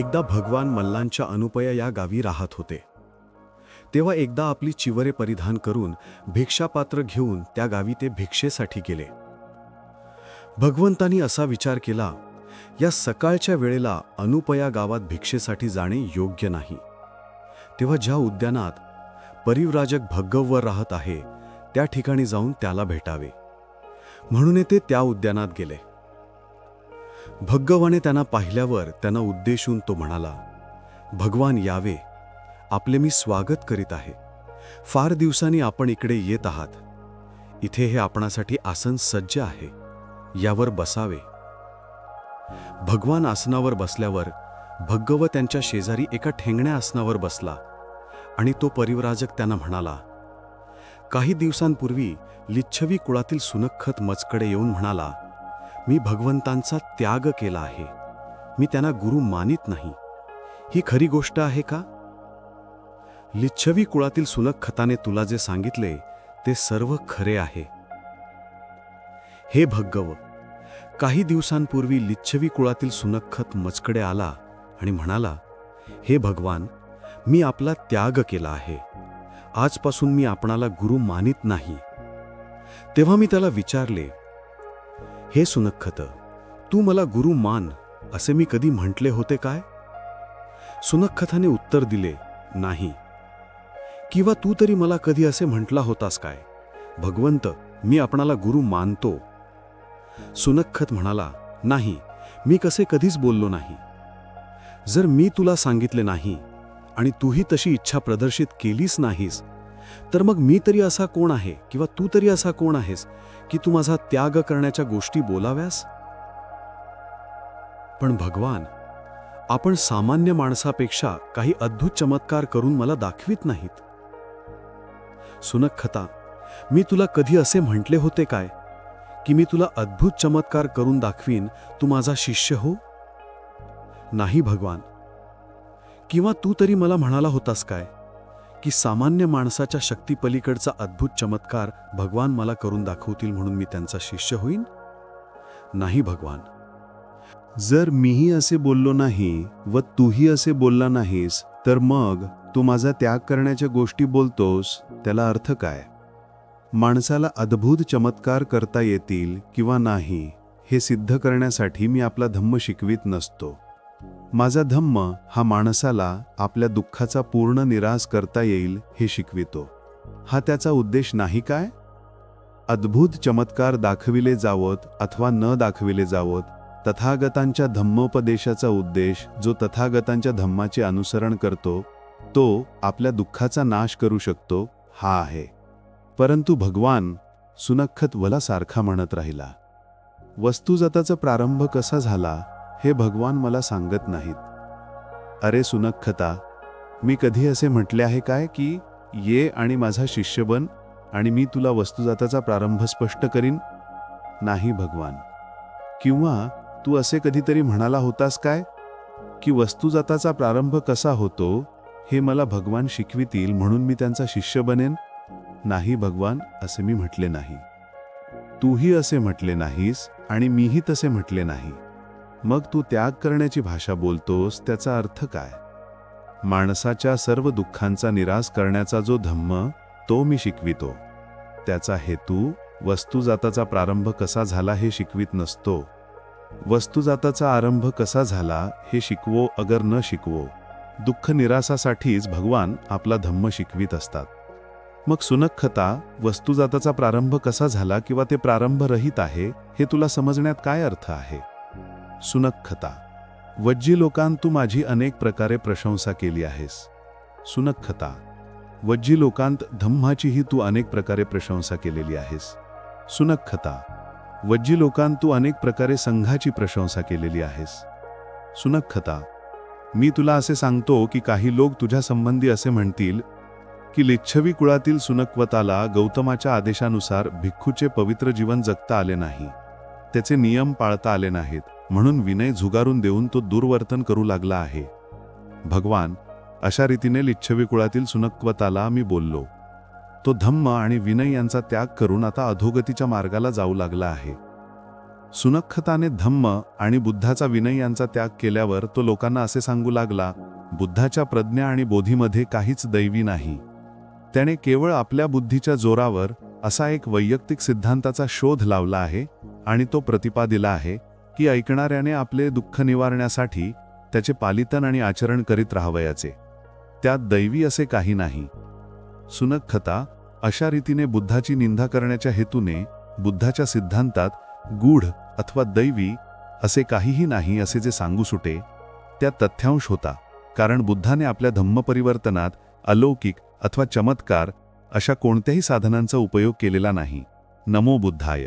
एकदा भगवान मल्लांच्या अनुपया या गावी राहत होते. तेव्हा एकदा आपली चिवरे परिधान करून भिक्षापात्र घेऊन त्या गावी ते भिक्षेसाठी गेले. भगवंतांनी असा विचार केला या सकाळच्या वेळेला अनुपया गावात भिक्षेसाठी जाणे योग्य नाही. तेव्हा ज्या उद्यानात परिवराजक भग्गववर राहत आहे त्या ठिकाणी जाऊन त्याला भेटावे. म्हणून ते त्या उद्यानात गेले. भग्गवाने त्यांना पाहिल्यावर त्यांना उद्देशून तो म्हणाला भगवान यावे आपले मी स्वागत करीत आहे. फार दिवसांनी आपण इकडे येत आहात. इथे हे आपणासाठी आसन सज्ज आहे. यावर बसावे. भगवान आसनावर बसल्यावर भग्गव त्यांच्या शेजारी एका ठेंगण्या आसनावर बसला आणि तो परिवराजक त्यांना म्हणाला काही दिवसांपूर्वी लिच्छवी कुळातील सुनखत मजकडे येऊन म्हणाला मी भगवंतांचा त्याग केला आहे. मी त्यांना गुरु मानित नाही. ही खरी गोष्ट आहे का? लिच्छवी कुळातील सुनखताने तुला जे सांगितले ते सर्व खरे आहे. हे भगव काही दिवसांपूर्वी लिच्छवी कुळातील सुनखत मचकडे आला आणि म्हणाला हे भगवान मी आपला त्याग केला आहे. आजपासून मी आपणाला गुरु मानित नाही. तेव्हा मी त्याला विचारले हे सुनखत तू मला गुरु मान असे मी कधी म्हटले होते काय? सुनखताने उत्तर दिले नाही. किंवा तू तरी मला कधी असे म्हटला होतास काय? भगवंत मी आपणाला गुरु मानतो. सुनखत म्हणाला नाही मी कसे कधीच बोललो नाही. जर मी तुला सांगितले नाही आणि तूही तशी इच्छा प्रदर्शित केलीच नाहीस तर मग मी तरी असा कोण आहे किंवा तू तरी असा कोण आहेस की तू माझा त्याग करण्याच्या गोष्टी बोलाव्यास? पण भगवान आपण सामान्य माणसापेक्षा काही अद्भुत चमत्कार करून मला दाखवित नाहीत. सुनखता मी तुला कधी असे म्हटले होते काय? की मी तुला अद्भुत चमत्कार करून दाखवीन तू माझा शिष्य हो? नाही भगवान. किंवा तू तरी मला म्हणाला होतास काय? की सामान्य माणसाच्या शक्तीपलीकडचा अद्भुत चमत्कार भगवान मला करून दाखवतील म्हणून मी त्यांचा शिष्य होईन? नाही भगवान. जर मीही असे बोललो नाही व तूही असे बोलला नाहीस तर मग तू माझा त्याग करण्याच्या गोष्टी बोलतोस त्याला अर्थ काय? माणसाला अद्भुत चमत्कार करता येतील किंवा नाही हे सिद्ध करण्यासाठी मी आपला धम्म शिकवित नसतो. माझा धम्म हा माणसाला आपल्या दुःखाचा पूर्ण निराश करता येईल हे शिकवितो. हा त्याचा उद्देश नाही काय? अद्भुत चमत्कार दाखविले जावत अथवा न दाखविले जावत तथागतांच्या धम्मोपदेशाचा उद्देश जो तथागतांच्या धम्माचे अनुसरण करतो तो आपल्या दुःखाचा नाश करू शकतो हा आहे. परंतु भगवान सुनखत वला सारखा म्हणत राहिला वस्तुजताचा प्रारंभ कसा झाला? हे भगवान मला सांगत नाहीत. अरे सुनखता मी कधी असे म्हटले आहे काय की ये आणि माझा शिष्य बन आणि मी तुला वस्तुजाताचा प्रारंभ स्पष्ट करीन? नाही भगवान. किंवा तू असे कधीतरी म्हणाला होतास काय? की वस्तुजाताचा प्रारंभ कसा होतो हे मला भगवान शिकवितील म्हणून मी त्यांचा शिष्य बनेन? नाही भगवान असे मी म्हटले नाही. तूही असे म्हटले नाहीस आणि मीही तसे म्हटले नाही. मग तू त्याग करण्याची भाषा बोलतोस त्याचा अर्थ काय? माणसाच्या सर्व दुःखांचा निराश करण्याचा जो धम्म तो मी शिकवितो. त्याचा हेतू वस्तुजाताचा प्रारंभ कसा झाला हे शिकवित नसतो. वस्तुजाताचा आरंभ कसा झाला हे शिकवो अगर न शिकवो. दुःख निरासासाठीच भगवान आपला धम्म शिकवित असतात. मग सुनखता वस्तुजाताचा प्रारंभ कसा झाला किंवा ते प्रारंभ रहित आहे हे तुला समजण्यात काय अर्थ आहे? सुनखता वज्जी लोकांत तू माझी अनेक प्रकारे प्रशंसा केली आहेस. सुनखता वज्जी लोकांत धम्माचीही तू अनेक प्रकारे प्रशंसा केलेली आहेस. सुनखता वज्जी लोकांत तू अनेक प्रकारे संघाची प्रशंसा केलेली आहेस. सुनखता मी तुला असे सांगतो की काही लोक तुझ्या संबंधी असे म्हणतील की लिच्छवी कुळातील सुनक्वताला गौतमाच्या आदेशानुसार भिक्खूचे पवित्र जीवन जगता आले नाही. त्याचे नियम पाळता आले नाहीत म्हणून विनय झुगारून देऊन तो दुर्वर्तन करू लागला आहे. भगवान अशा रीतीने लिच्छवी कुळातील सुनक्वताला मी बोललो. तो धम्म आणि विनय यांचा त्याग करून आता अधोगतीच्या मार्गाला जाऊ लागला आहे. सुनखताने धम्म आणि बुद्धाचा विनय यांचा त्याग केल्यावर तो लोकांना असे सांगू लागला बुद्धाच्या प्रज्ञा आणि बोधीमध्ये काहीच दैवी नाही. त्याने केवळ आपल्या बुद्धीच्या जोरावर असा एक वैयक्तिक सिद्धांताचा शोध लावला आहे आणि तो प्रतिपा दिला आहे की ऐकणाऱ्याने आपले दुःख निवारण्यासाठी त्याचे पालितन आणि आचरण करीत राहावयाचे. त्यात दैवी असे काही नाही. सुनखता अशा रीतीने बुद्धाची निंदा करण्याच्या हेतूने बुद्धाच्या सिद्धांतात गूढ अथवा दैवी असे काहीही नाही असे जे सांगू सुटे त्या तथ्यांश होता कारण बुद्धाने आपल्या धम्मपरिवर्तनात अलौकिक अथवा चमत्कार अशा कोणत्याही साधनांचा उपयोग केलेला नाही. नमो बुद्धाय.